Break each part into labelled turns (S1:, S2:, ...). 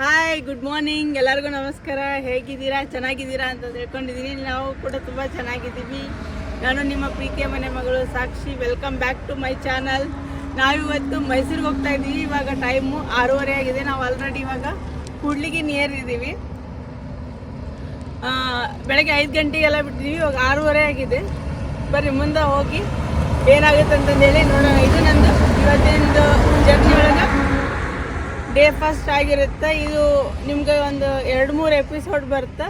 S1: Hi good morning ಎಲ್ಲರಿಗೂ ನಮಸ್ಕಾರ. ಹೇಗಿದ್ದೀರಾ? ಚೆನ್ನಾಗಿದ್ದೀರಾ ಅಂತ ತಿಳ್ಕೊಂಡಿದ್ದೀನಿ. ನಾವು ಕೂಡ ತುಂಬ ಚೆನ್ನಾಗಿದ್ದೀವಿ. ನಾನು ನಿಮ್ಮ ಪ್ರೀತಿಯ ಮನೆ ಮಗಳು Sakshi. Welcome back to my channel ನಾವಿವತ್ತು ಮೈಸೂರಿಗೆ ಹೋಗ್ತಾ ಇದ್ದೀವಿ. ಇವಾಗ ಟೈಮು ಆರೂವರೆ ಆಗಿದೆ. ನಾವು ಆಲ್ರೆಡಿ ಇವಾಗ ಕೂಡ್ಲಿಗೆ ನಿಯರ್ ಇದ್ದೀವಿ. ಬೆಳಗ್ಗೆ ಐದು ಗಂಟೆಗೆಲ್ಲ ಬಿಟ್ಟಿದ್ದೀವಿ ಇವಾಗ ಆರೂವರೆ ಆಗಿದೆ. ಬರ್ರಿ, ಮುಂದೆ ಹೋಗಿ ಏನಾಗುತ್ತೆ ಅಂತಂದೇಳಿ ನೋಡೋಣ. ಇದು ನಂದು ಇವತ್ತಿನ ಜರ್ನಿ ಒಳಗೆ. ಡೇ ಫಸ್ಟ್ ಆಗಿರುತ್ತೆ. ಇದು ನಿಮ್ಗೆ ಒಂದು ಎರಡು ಮೂರು ಎಪಿಸೋಡ್ ಬರುತ್ತೆ.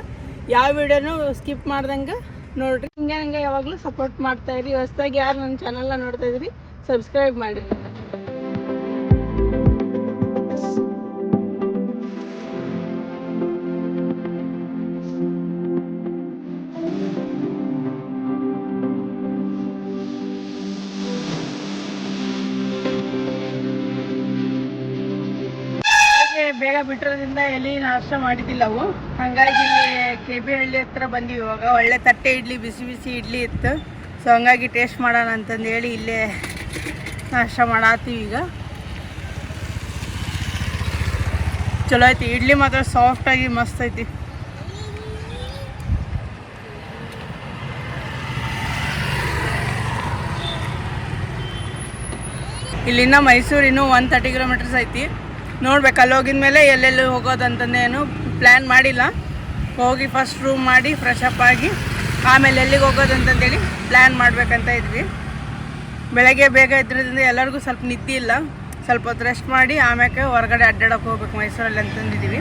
S1: ಯಾವ ವಿಡಿಯೋನು ಸ್ಕಿಪ್ ಮಾಡ್ದಂಗೆ ನೋಡ್ರಿ. ಹಿಂಗೆ ಹಂಗೆ ಯಾವಾಗಲೂ ಸಪೋರ್ಟ್ ಮಾಡ್ತಾ ಇರಿ. ಹೊಸದಾಗಿ ಯಾರು ನನ್ನ ಚಾನಲ್ನ ನೋಡ್ತಾ ಇದ್ರಿ ಸಬ್ಸ್ಕ್ರೈಬ್ ಮಾಡಿ ಬೇಗ ಬಿಟ್ಟಿರೋದ್ರಿಂದ ಎಲ್ಲಿ ನಾಷ್ಟ ಮಾಡಿದ್ದಿಲ್ಲ ಅವು. ಹಂಗಾಗಿ ಕೆ ಬಿ ಹಳ್ಳಿ ಹತ್ರ ಬಂದಿವಿ ಇವಾಗ. ಒಳ್ಳೆ ತಟ್ಟೆ ಇಡ್ಲಿ, ಬಿಸಿ ಬಿಸಿ ಇಡ್ಲಿ ಇತ್ತು. ಸೊ ಹಂಗಾಗಿ ಟೇಸ್ಟ್ ಮಾಡೋಣ ಅಂತಂದು ಹೇಳಿ ಇಲ್ಲೇ ನಾಷ್ಟ ಮಾಡತ್ತೀವಿ ಈಗ. ಚಲೋ ಐತಿ ಇಡ್ಲಿ ಮಾತ್ರ ಸಾಫ್ಟಾಗಿ ಮಸ್ತ್ ಐತಿ. ಇಲ್ಲಿಂದ ಮೈಸೂರಿನೂ ಒನ್ ತರ್ಟಿ ಕಿಲೋಮೀಟರ್ಸ್ ಐತಿ. ನೋಡ್ಬೇಕು. ಅಲ್ಲಿ ಹೋಗಿದ ಮೇಲೆ ಎಲ್ಲೆಲ್ಲಿ ಹೋಗೋದಂತಂದೇನು ಪ್ಲ್ಯಾನ್ ಮಾಡಿಲ್ಲ. ಹೋಗಿ ಫಸ್ಟ್ ರೂಮ್ ಮಾಡಿ ಫ್ರೆಶ್ ಅಪ್ ಆಗಿ ಆಮೇಲೆ ಎಲ್ಲಿಗೆ ಹೋಗೋದಂತಂದೇಳಿ ಪ್ಲ್ಯಾನ್ ಮಾಡಬೇಕಂತ ಇದ್ವಿ. ಬೆಳಗ್ಗೆ ಬೇಗ ಇದ್ರಿಂದ ಎಲ್ಲರಿಗೂ ಸ್ವಲ್ಪ ನಿದ್ದೆ ಇಲ್ಲ. ಸ್ವಲ್ಪ ಹೊತ್ತು ರೆಸ್ಟ್ ಮಾಡಿ ಆಮ್ಯಾಕೆ ಹೊರಗಡೆ ಅಡ್ಡಾಡಕ್ಕೆ ಹೋಗ್ಬೇಕು ಮೈಸೂರಲ್ಲಿ ಅಂತಂದಿದ್ದೀವಿ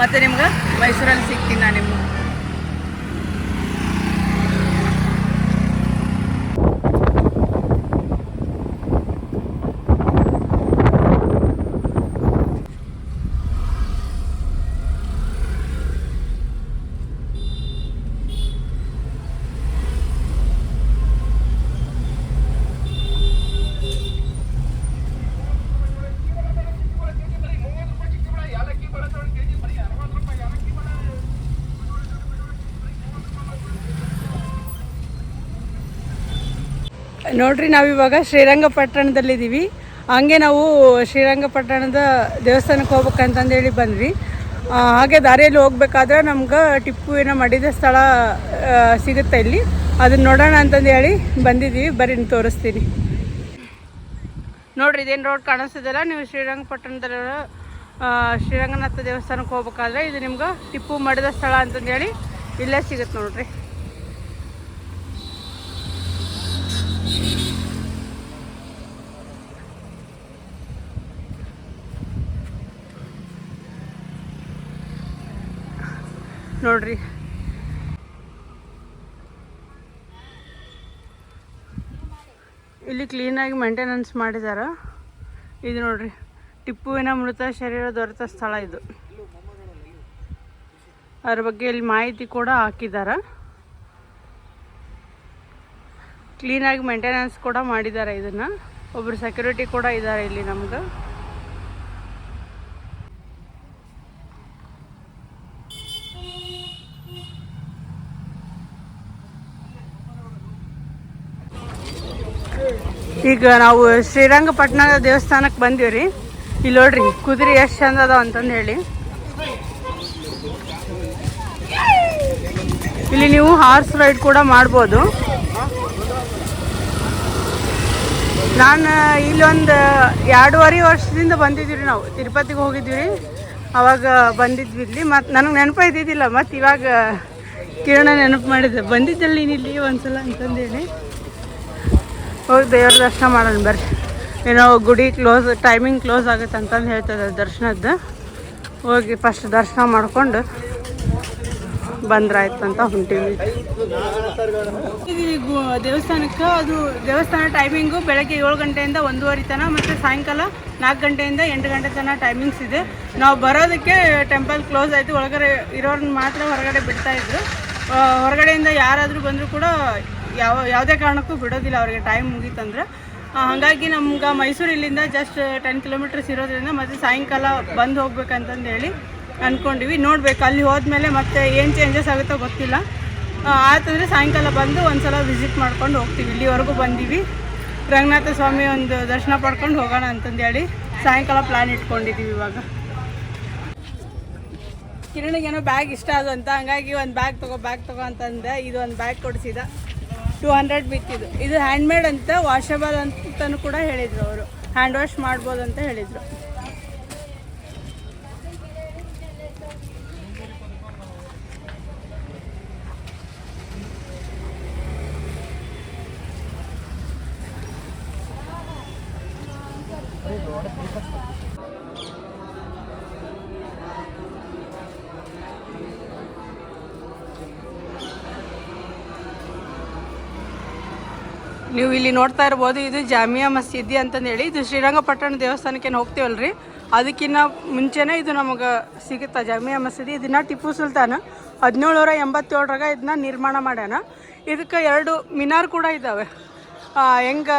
S1: ಮತ್ತು ನಿಮ್ಗೆ ಮೈಸೂರಲ್ಲಿ ಸಿಗ್ತೀನಿ ನಾನು ನಿಮ್ಗೆ. ನೋಡ್ರಿ, ನಾವಿವಾಗ ಶ್ರೀರಂಗಪಟ್ಟಣದಲ್ಲಿದ್ದೀವಿ. ಹಂಗೆ ನಾವು ಶ್ರೀರಂಗಪಟ್ಟಣದ ದೇವಸ್ಥಾನಕ್ಕೆ ಹೋಗ್ಬೇಕಂತಂದೇಳಿ ಬಂದ್ವಿ. ಹಾಗೆ ದಾರಿಯಲ್ಲಿ ಹೋಗ್ಬೇಕಾದ್ರೆ ನಮ್ಗೆ ಟಿಪ್ಪುವಿನ ಮಡಿದ ಸ್ಥಳ ಸಿಗುತ್ತೆ ಇಲ್ಲಿ. ಅದನ್ನ ನೋಡೋಣ ಅಂತಂದು ಹೇಳಿ ಬಂದಿದ್ದೀವಿ ಬರೀ ತೋರಿಸ್ತೀನಿ. ನೋಡ್ರಿ, ಇದೇನು ರೋಡ್ ಕಾಣಿಸ್ತದಲ್ಲ ನೀವು ಶ್ರೀರಂಗಪಟ್ಟಣದಲ್ಲಿರೋ ಶ್ರೀರಂಗನಾಥ ದೇವಸ್ಥಾನಕ್ಕೆ ಹೋಗ್ಬೇಕಾದ್ರೆ ಇದು ನಿಮ್ಗೆ ಟಿಪ್ಪು ಮಡಿದ ಸ್ಥಳ ಅಂತಂದು ಹೇಳಿ ಇಲ್ಲೇ ಸಿಗುತ್ತೆ ನೋಡ್ರಿ. ನೋಡ್ರಿ. ಇಲ್ಲಿ ಕ್ಲೀನಾಗಿ ಮೇಂಟೆನೆನ್ಸ್ ಮಾಡಿದಾರ. ಇದು ನೋಡ್ರಿ, ಟಿಪ್ಪುವಿನ ಮೃತ ಶರೀರ ದೊರೆತ ಸ್ಥಳ ಇದು. ಅದ್ರ ಬಗ್ಗೆ ಇಲ್ಲಿ ಮಾಹಿತಿ ಕೂಡ ಹಾಕಿದ್ದಾರೆ ಕ್ಲೀನಾಗಿ ಮೇಂಟೆನೆನ್ಸ್ ಕೂಡ ಮಾಡಿದ್ದಾರೆ ಇದನ್ನು. ಒಬ್ಬರು ಸೆಕ್ಯೂರಿಟಿ ಕೂಡ ಇದ್ದಾರೆ ಇಲ್ಲಿ ನಮ್ಗೆ ಈಗ ನಾವು ಶ್ರೀರಂಗಪಟ್ಟಣ ದೇವಸ್ಥಾನಕ್ಕೆ ಬಂದೀವಿ ರೀ. ಇಲ್ಲಿ ನೋಡ್ರಿ, ಕುದುರೆ ಎಷ್ಟು ಚಂದ ಅದಾವ ಅಂತಂದು ಹೇಳಿ. ಇಲ್ಲಿ ನೀವು ಹಾರ್ಸ್ ರೈಡ್ ಕೂಡ ಮಾಡ್ಬೋದು. ನಾನು ಇಲ್ಲೊಂದು ಎರಡೂವರೆ ವರ್ಷದಿಂದ ಬಂದಿದ್ವಿ ನಾವು. ತಿರುಪತಿಗೆ ಹೋಗಿದ್ವಿ ಅವಾಗ ಬಂದಿದ್ವಿ ಇಲ್ಲಿ. ಮತ್ತು ನನಗೆ ನೆನಪು ಇದ್ದಿದ್ದಿಲ್ಲ ಮತ್ತು ಇವಾಗ, ಕಿರಣ ನೆನಪು ಮಾಡಿದ್ದೆ ಬಂದಿದ್ದಲ್ಲಿ ಇಲ್ಲಿ ಒಂದ್ಸಲ ಅಂತಂದೇಳಿ ಹೋಗಿ ದೇವ್ರ ದರ್ಶನ ಮಾಡೋಣ ಬರ್ರಿ. ಏನೋ ಗುಡಿ ಕ್ಲೋಸ್ ಟೈಮಿಂಗ್ ಕ್ಲೋಸ್ ಆಗುತ್ತೆ ಅಂತಂದು ಹೇಳ್ತದೆ ದರ್ಶನದ್ದು. ಹೋಗಿ ಫಸ್ಟ್ ದರ್ಶನ ಮಾಡ್ಕೊಂಡು ಬಂದ್ರಾಯ್ತು ಅಂತ ಹೊಂಟೀವಿ. ದೇವಸ್ಥಾನಕ್ಕೆ, ಅದು ದೇವಸ್ಥಾನ ಟೈಮಿಂಗು ಬೆಳಗ್ಗೆ ಏಳು ಗಂಟೆಯಿಂದ ಒಂದೂವರೆ ತನ ಮತ್ತು ಸಾಯಂಕಾಲ ನಾಲ್ಕು ಗಂಟೆಯಿಂದ ಎಂಟು ಗಂಟೆ ತನಕ ಟೈಮಿಂಗ್ಸ್ ಇದೆ. ನಾವು ಬರೋದಕ್ಕೆ ಟೆಂಪಲ್ ಕ್ಲೋಸ್ ಆಯಿತು, ಒಳಗಡೆ ಇರೋರನ್ನ ಮಾತ್ರ ಹೊರಗಡೆ ಬಿಡ್ತಾಯಿದ್ರು ಹೊರಗಡೆಯಿಂದ ಯಾರಾದರೂ ಬಂದರೂ ಕೂಡ ಯಾವ ಯಾವುದೇ ಕಾರಣಕ್ಕೂ ಬಿಡೋದಿಲ್ಲ ಅವರಿಗೆ ಟೈಮ್ ಮುಗೀತಂದ್ರೆ. ಹಾಗಾಗಿ ನಮ್ಗೆ ಮೈಸೂರು ಇಲ್ಲಿಂದ ಜಸ್ಟ್ ಟೆನ್ ಕಿಲೋಮೀಟರ್ಸ್ ಇರೋದ್ರಿಂದ ಮತ್ತೆ ಸಾಯಂಕಾಲ ಬಂದು ಹೋಗ್ಬೇಕಂತಂದು ಹೇಳಿ ಅಂದ್ಕೊಂಡಿವಿ ನೋಡ್ಬೇಕು, ಅಲ್ಲಿ ಹೋದ್ಮೇಲೆ ಮತ್ತೆ ಏನು ಚೇಂಜಸ್ ಆಗುತ್ತೋ ಗೊತ್ತಿಲ್ಲ. ಆಯ್ತಂದರೆ ಸಾಯಂಕಾಲ ಬಂದು ಒಂದ್ಸಲ ವಿಸಿಟ್ ಮಾಡ್ಕೊಂಡು ಹೋಗ್ತೀವಿ. ಇಲ್ಲಿವರೆಗೂ ಬಂದೀವಿ. ರಂಗನಾಥ ಸ್ವಾಮಿ ಒಂದು ದರ್ಶನ ಪಡ್ಕೊಂಡು ಹೋಗೋಣ ಅಂತಂದೇಳಿ ಸಾಯಂಕಾಲ ಪ್ಲ್ಯಾನ್ ಇಟ್ಕೊಂಡಿದ್ದೀವಿ ಇವಾಗ. ಕಿರಣಿಗೇನೋ ಬ್ಯಾಗ್ ಇಷ್ಟ ಅದು ಅಂತ ಹಂಗಾಗಿ ಒಂದು ಬ್ಯಾಗ್ ತಗೋ ಬ್ಯಾಗ್ ತಗೋ ಅಂತಂದೆ. ಇದು ಒಂದು ಬ್ಯಾಗ್ ಕೊಡಿಸಿದ. ಟೂ ಹಂಡ್ರೆಡ್ ಬಿತ್ತಿದ್ದು. ಇದು ಹ್ಯಾಂಡ್ಮೇಡ್ ಅಂತ ವಾಷಬಲ್ ಅಂತಲೂ ಕೂಡ ಹೇಳಿದರು ಅವರು. ಹ್ಯಾಂಡ್ ವಾಶ್ ಮಾಡ್ಬೋದು ಅಂತ ಹೇಳಿದರು. ನೀವು ಇಲ್ಲಿ ನೋಡ್ತಾ ಇರ್ಬೋದು, ಇದು ಜಾಮಿಯಾ ಮಸೀದಿ ಅಂತಂದು ಹೇಳಿ ಇದು ಶ್ರೀರಂಗಪಟ್ಟಣ ದೇವಸ್ಥಾನಕ್ಕೆ ಹೋಗ್ತೀವಲ್ರಿ? ಅದಕ್ಕಿಂತ ಮುಂಚೆನೇ ಇದು ನಮಗೆ ಸಿಗುತ್ತಾ ಜಾಮಿಯಾ ಮಸೀದಿ? ಇದನ್ನ ಟಿಪ್ಪು ಸುಲ್ತಾನ ಹದಿನೇಳುನೂರ ಎಂಬತ್ತೇಳರಾಗ ಇದನ್ನ ನಿರ್ಮಾಣ ಮಾಡ್ಯಾನ. ಇದಕ್ಕೆ ಎರಡು ಮಿನಾರ್ ಕೂಡ ಇದ್ದಾವೆ ಹೆಂಗೆ,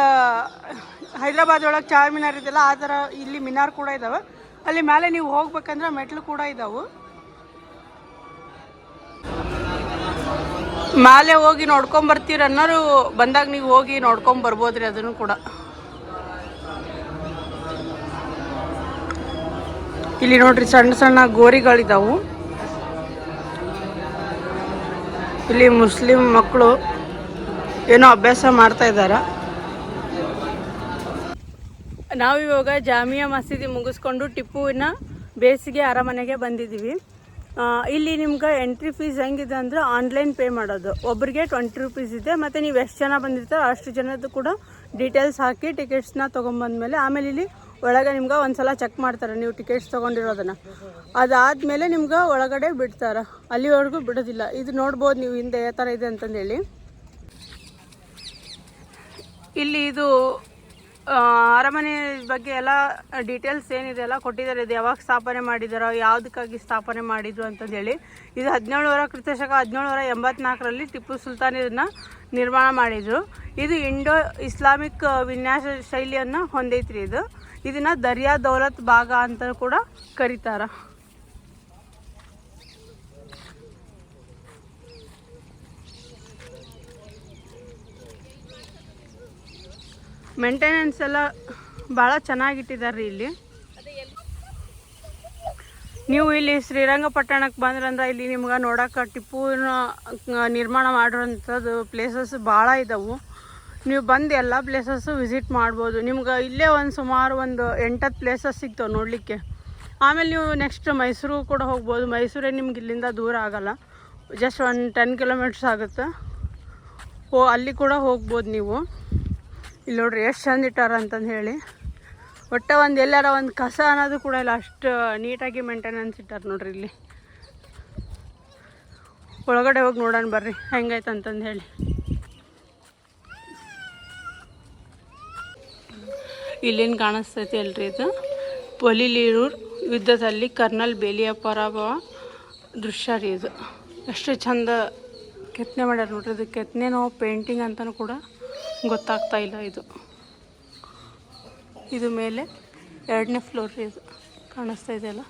S1: ಹೈದ್ರಾಬಾದ್ ಒಳಗೆ ಚಾರ್ ಮಿನಾರ್ ಇದೆಯಲ್ಲ ಆ ಥರ ಇಲ್ಲಿ ಮಿನಾರ್ ಕೂಡ ಇದ್ದಾವೆ ಅಲ್ಲಿ ಮೇಲೆ ನೀವು ಹೋಗ್ಬೇಕಂದ್ರೆ ಮೆಟ್ಲು ಕೂಡ ಇದ್ದಾವೆ ಮಾಲೆ ಹೋಗಿ ನೋಡ್ಕೊಂಡ್ ಬರ್ತೀರ ಅನ್ನೋರು ಬಂದಾಗ ನೀವು ಹೋಗಿ ನೋಡ್ಕೊಂಡ್ ಬರ್ಬೋದ್ರಿ ಅದನ್ನು ಕೂಡ. ಇಲ್ಲಿ ನೋಡ್ರಿ ಸಣ್ಣ ಸಣ್ಣ ಗೋರಿಗಳಿದಾವು. ಇಲ್ಲಿ ಮುಸ್ಲಿಂ ಮಕ್ಕಳು ಏನೋ ಅಭ್ಯಾಸ ಮಾಡ್ತಾ ಇದ್ದಾರ? ನಾವಿವಾಗ ಜಾಮಿಯಾ ಮಸೀದಿ ಮುಗಿಸ್ಕೊಂಡು ಟಿಪ್ಪುವಿನ ಬೇಸಿಗೆ ಅರಮನೆಗೆ ಬಂದಿದ್ದೀವಿ. ಇಲ್ಲಿ ನಿಮ್ಗೆ ಎಂಟ್ರಿ ಫೀಸ್ ಹೆಂಗಿದೆ ಅಂದ್ರೆ ಆನ್ಲೈನ್ ಪೇ ಮಾಡೋದು. ಒಬ್ಬರಿಗೆ ಟ್ವೆಂಟಿ ರುಪೀಸ್ ಇದೆ, ಮತ್ತು ನೀವು ಎಷ್ಟು ಜನ ಬಂದಿರ್ತಾರೋ ಅಷ್ಟು ಜನದ್ದು ಕೂಡ ಡೀಟೇಲ್ಸ್ ಹಾಕಿ ಟಿಕೆಟ್ಸ್ನ ತೊಗೊಂಬಂದ್ಮೇಲೆ ಆಮೇಲೆ ಇಲ್ಲಿ ಒಳಗೆ ನಿಮ್ಗೆ ಒಂದ್ಸಲ ಚೆಕ್ ಮಾಡ್ತಾರೆ, ನೀವು ಟಿಕೆಟ್ಸ್ ತೊಗೊಂಡಿರೋದನ್ನು. ಅದಾದಮೇಲೆ ನಿಮ್ಗೆ ಒಳಗಡೆ ಬಿಡ್ತಾರೆ. ಅಲ್ಲಿವರೆಗೂ ಬಿಡೋದಿಲ್ಲ. ಇದು ನೋಡ್ಬೋದು ನೀವು ಹಿಂದೆ ಯಾವ ಥರ ಇದೆ ಅಂತಂದೇಳಿ. ಇಲ್ಲಿ ಇದು ಅರಮನೆ ಬಗ್ಗೆ ಎಲ್ಲ ಡೀಟೇಲ್ಸ್ ಏನಿದೆ ಎಲ್ಲ ಕೊಟ್ಟಿದ್ದಾರೆ. ಇದು ಯಾವಾಗ ಸ್ಥಾಪನೆ ಮಾಡಿದಾರೋ, ಯಾವುದಕ್ಕಾಗಿ ಸ್ಥಾಪನೆ ಮಾಡಿದ್ರು ಅಂತಂದೇಳಿ ಇದು ಹದಿನೇಳುವರ ಕ್ರಿತಶಕ ಹದಿನೇಳು ವರ ಎಂಬತ್ನಾಲ್ಕರಲ್ಲಿ ಟಿಪ್ಪು ಸುಲ್ತಾನ್ ಇದನ್ನ ನಿರ್ಮಾಣ ಮಾಡಿದರು. ಇದು ಇಂಡೋ ಇಸ್ಲಾಮಿಕ್ ವಿನ್ಯಾಸ ಶೈಲಿಯನ್ನು ಹೊಂದೈತ್ರಿ ಇದು. ಇದನ್ನು ದರ್ಯಾ ದೌಲತ್ ಭಾಗ ಅಂತ ಕೂಡ ಕರೀತಾರ. ಮೇಂಟೆನೆನ್ಸ್ ಎಲ್ಲ ಭಾಳ ಚೆನ್ನಾಗಿಟ್ಟಿದ್ದಾರೆ ಇಲ್ಲಿ. ನೀವು ಇಲ್ಲಿ ಶ್ರೀರಂಗಪಟ್ಟಣಕ್ಕೆ ಬಂದ್ರಂದ್ರೆ ಇಲ್ಲಿ ನಿಮ್ಗೆ ನೋಡೋಕೆ ಟಿಪ್ಪುನ ನಿರ್ಮಾಣ ಮಾಡಿರೋಂಥದ್ದು ಪ್ಲೇಸಸ್ ಭಾಳ ಇದ್ದಾವೆ ನೀವು ಬಂದು ಎಲ್ಲ ಪ್ಲೇಸಸ್ಸು ವಿಸಿಟ್ ಮಾಡ್ಬೋದು. ನಿಮ್ಗೆ ಇಲ್ಲೇ ಒಂದು ಸುಮಾರು ಒಂದು ಎಂಟತ್ತು ಪ್ಲೇಸಸ್ ಸಿಗ್ತವೆ ನೋಡಲಿಕ್ಕೆ. ಆಮೇಲೆ ನೀವು ನೆಕ್ಸ್ಟ್ ಮೈಸೂರು ಕೂಡ ಹೋಗ್ಬೋದು. ಮೈಸೂರೇ ನಿಮ್ಗೆ ಇಲ್ಲಿಂದ ದೂರ ಆಗಲ್ಲ. ಜಸ್ಟ್ ಒಂದು ಟೆನ್ ಕಿಲೋಮೀಟ್ರ್ಸ್ ಆಗುತ್ತೆ. ಓ ಅಲ್ಲಿ ಕೂಡ ಹೋಗ್ಬೋದು ನೀವು. ಇಲ್ಲಿ ನೋಡ್ರಿ ಎಷ್ಟು ಚಂದ ಇಟ್ಟಾರ ಅಂತಂದು ಹೇಳಿ. ಒಟ್ಟು ಒಂದು ಎಲ್ಲಾರ ಒಂದು ಕಸ ಅನ್ನೋದು ಕೂಡ ಇಲ್ಲ, ಅಷ್ಟು ನೀಟಾಗಿ ಮೇಂಟೆನೆನ್ಸ್ ಇಟ್ಟಾರ ನೋಡ್ರಿ ಇಲ್ಲಿ. ಒಳಗಡೆ ಹೋಗಿ ನೋಡೋಣ ಬರ್ರಿ ಹೆಂಗೈತೆ ಅಂತಂದು ಹೇಳಿ. ಇಲ್ಲೇನು ಕಾಣಿಸ್ತೈತಿ ಅಲ್ರಿ ಇದು? ಪೊಲಿಲೀರೂರ್ ಯುದ್ಧದಲ್ಲಿ ಕರ್ನಲ್ ಬೇಲಿಯ ಪರಾಭವ ದೃಶ್ಯ ರೀ ಇದು. ಎಷ್ಟು ಚಂದ ಕೆತ್ತನೆ ಮಾಡ್ಯಾರ ನೋಡ್ರಿ, ಇದು ಕೆತ್ತನೆನೋ ಪೇಂಟಿಂಗ್ ಅಂತಲೂ ಕೂಡ. ಗೊತ್ತಾಗ್ತಾ ಇಲ್ಲ ಇದು. ಇದು ಮೇಲೆ ಎರಡನೇ ಫ್ಲೋರ್ ರೀ ಇದು ಕಾಣಿಸ್ತಾ ಇದೆಯಲ್ಲ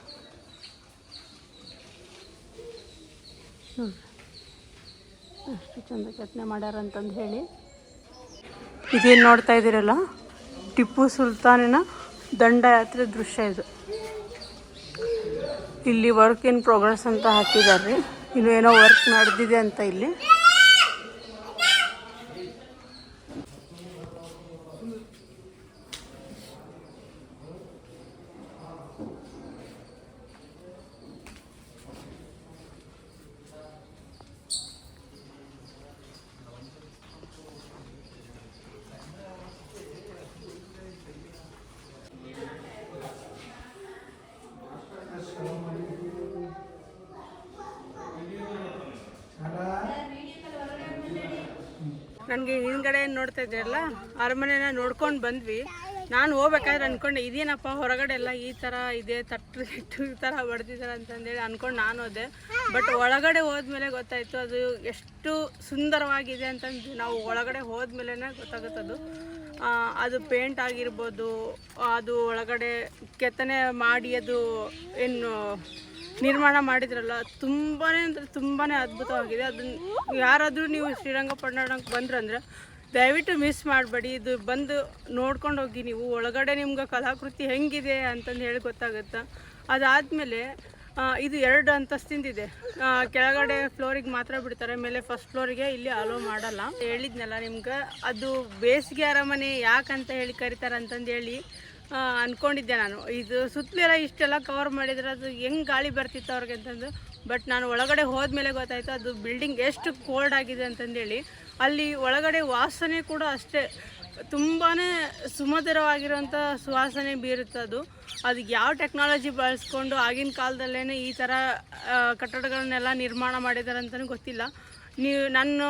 S1: ಅಷ್ಟು ಚಂದ ಕೆತ್ತನೆ ಮಾಡ್ಯಾರ ಅಂತಂದು ಹೇಳಿ. ಇದೇನು ನೋಡ್ತಾ ಇದ್ದೀರಲ್ಲ? ಟಿಪ್ಪು ಸುಲ್ತಾನಿನ ದಂಡಯಾತ್ರೆ ದೃಶ್ಯ ಇದು. ಇಲ್ಲಿ ವರ್ಕ್ ಇನ್ ಪ್ರೋಗ್ರೆಸ್ ಅಂತ ಹಾಕಿದ್ದಾರೆ. ರೀ ಇನ್ನು ಏನೋ ವರ್ಕ್ ನಡೆದಿದೆ ಅಂತ ಇಲ್ಲಿ. ನನಗೆ ಹಿಂದ್ಗಡೆ ನೋಡ್ತಾ ಇದ್ದೀರಲ್ಲ ಅರಮನೆನ ನೋಡ್ಕೊಂಡು ಬಂದ್ವಿ. ನಾನು ಹೋಗ್ಬೇಕಾದ್ರೆ ಅನ್ಕೊಂಡೆ, ಇದೇನಪ್ಪ ಹೊರಗಡೆ ಎಲ್ಲ ಈ ಥರ ಇದೆ ಇಟ್ಟು ಈ ಥರ ಬಡ್ದಿದ್ದಾರೆ ಅಂತಂದೇಳಿ ಅಂದ್ಕೊಂಡು ನಾನು ಹೋದೆ. ಬಟ್ ಒಳಗಡೆ ಹೋದ್ಮೇಲೆ ಗೊತ್ತಾಯಿತು, ಅದು ಎಷ್ಟು ಸುಂದರವಾಗಿದೆ ಅಂತಂದು ನಾವು ಒಳಗಡೆ ಹೋದ್ಮೇಲೆ ಗೊತ್ತಾಗುತ್ತದು ಅದು. ಪೇಂಟ್ ಆಗಿರ್ಬೋದು, ಅದು ಒಳಗಡೆ ಕೆತ್ತನೆ ಮಾಡಿ ಅದು, ಏನು ನಿರ್ಮಾಣ ಮಾಡಿದ್ರಲ್ಲ ತುಂಬಾ ಅಂದರೆ ತುಂಬಾ ಅದ್ಭುತವಾಗಿದೆ. ಅದನ್ನ ಯಾರಾದರೂ ನೀವು ಶ್ರೀರಂಗಪಟ್ಟಣಕ್ಕೆ ಬಂದ್ರಂದ್ರೆ ದಯವಿಟ್ಟು ಮಿಸ್ ಮಾಡಬೇಡಿ. ಇದು ಬಂದು ನೋಡ್ಕೊಂಡು ಹೋಗಿ ನೀವು, ಒಳಗಡೆ ನಿಮ್ಗೆ ಕಲಾಕೃತಿ ಹೆಂಗಿದೆ ಅಂತಂದು ಹೇಳಿ ಗೊತ್ತಾಗುತ್ತೆ? ಅದಾದಮೇಲೆ ಇದು ಎರಡು ಅಂತಸ್ತಿಂದಿದೆ. ಕೆಳಗಡೆ ಫ್ಲೋರಿಗೆ ಮಾತ್ರ ಬಿಡ್ತಾರೆ, ಮೇಲೆ ಫಸ್ಟ್ ಫ್ಲೋರಿಗೆ ಇಲ್ಲಿ ಅಲೋ ಮಾಡಲ್ಲ. ಹೇಳಿದ್ನಲ್ಲ ನಿಮ್ಗೆ, ಅದು ಬೇಸಿಗೆ ಅರಮನೆ ಯಾಕಂತ ಹೇಳಿ ಕರಿತಾರೆ ಅಂತಂದು ಹೇಳಿ ಆ, ಅನ್ಕೊಂಡಿದ್ದೆ ನಾನು. ಇದು ಸುತ್ತಲೆಲ್ಲ ಇಷ್ಟೆಲ್ಲ ಕವರ್ ಮಾಡಿದ್ರೆ ಅದು ಹೆಂಗೆ ಗಾಳಿ ಬರ್ತಿತ್ತು ಅವ್ರಿಗೆ ಅಂತಂದು. ಬಟ್ ನಾನು ಒಳಗಡೆ ಹೋದ್ಮೇಲೆ ಗೊತ್ತಾಯ್ತು ಅದು ಬಿಲ್ಡಿಂಗ್ ಎಷ್ಟು ಕೋಲ್ಡ್ ಆಗಿದೆ ಅಂತಂದೇಳಿ. ಅಲ್ಲಿ ಒಳಗಡೆ ವಾಸನೆ ಕೂಡ ಅಷ್ಟೇ. ತುಂಬಾ ಸುಮಧುರವಾಗಿರುವಂಥ ಸುವಾಸನೆ ಬೀರುತ್ತೆ ಅದು. ಅದಕ್ಕೆ ಯಾವ ಟೆಕ್ನಾಲಜಿ ಬಳಸ್ಕೊಂಡು ಆಗಿನ ಕಾಲದಲ್ಲೇ ಈ ಥರ ಕಟ್ಟಡಗಳನ್ನೆಲ್ಲ ನಿರ್ಮಾಣ ಮಾಡಿದ್ದಾರೆ ಅಂತಲೂ ಗೊತ್ತಿಲ್ಲ. ನೀವು ನನ್ನ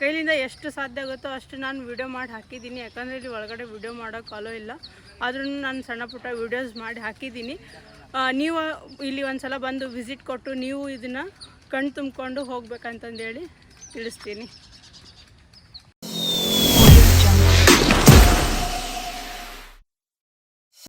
S1: ಕೈಲಿಂದ ಎಷ್ಟು ಸಾಧ್ಯ ಆಗುತ್ತೋ ಅಷ್ಟು ನಾನು ವಿಡಿಯೋ ಮಾಡಿ ಹಾಕಿದ್ದೀನಿ. ಯಾಕಂದರೆ ಇಲ್ಲಿ ಒಳಗಡೆ ವಿಡಿಯೋ ಮಾಡೋಕ್ಕೆ ಅಲೋ ಇಲ್ಲ. ಆದ್ರೂ ನಾನು ಸಣ್ಣ ಪುಟ್ಟ ವಿಡಿಯೋಸ್ ಮಾಡಿ ಹಾಕಿದ್ದೀನಿ. ನೀವು ಇಲ್ಲಿ ಒಂದು ಸಲ ಬಂದು ವಿಸಿಟ್ ಕೊಟ್ಟು ನೀವು ಇದನ್ನು ಕಣ್ ತುಂಬಿಕೊಂಡು ಹೋಗ್ಬೇಕಂತಂದೇಳಿ ತಿಳಿಸ್ತೀನಿ.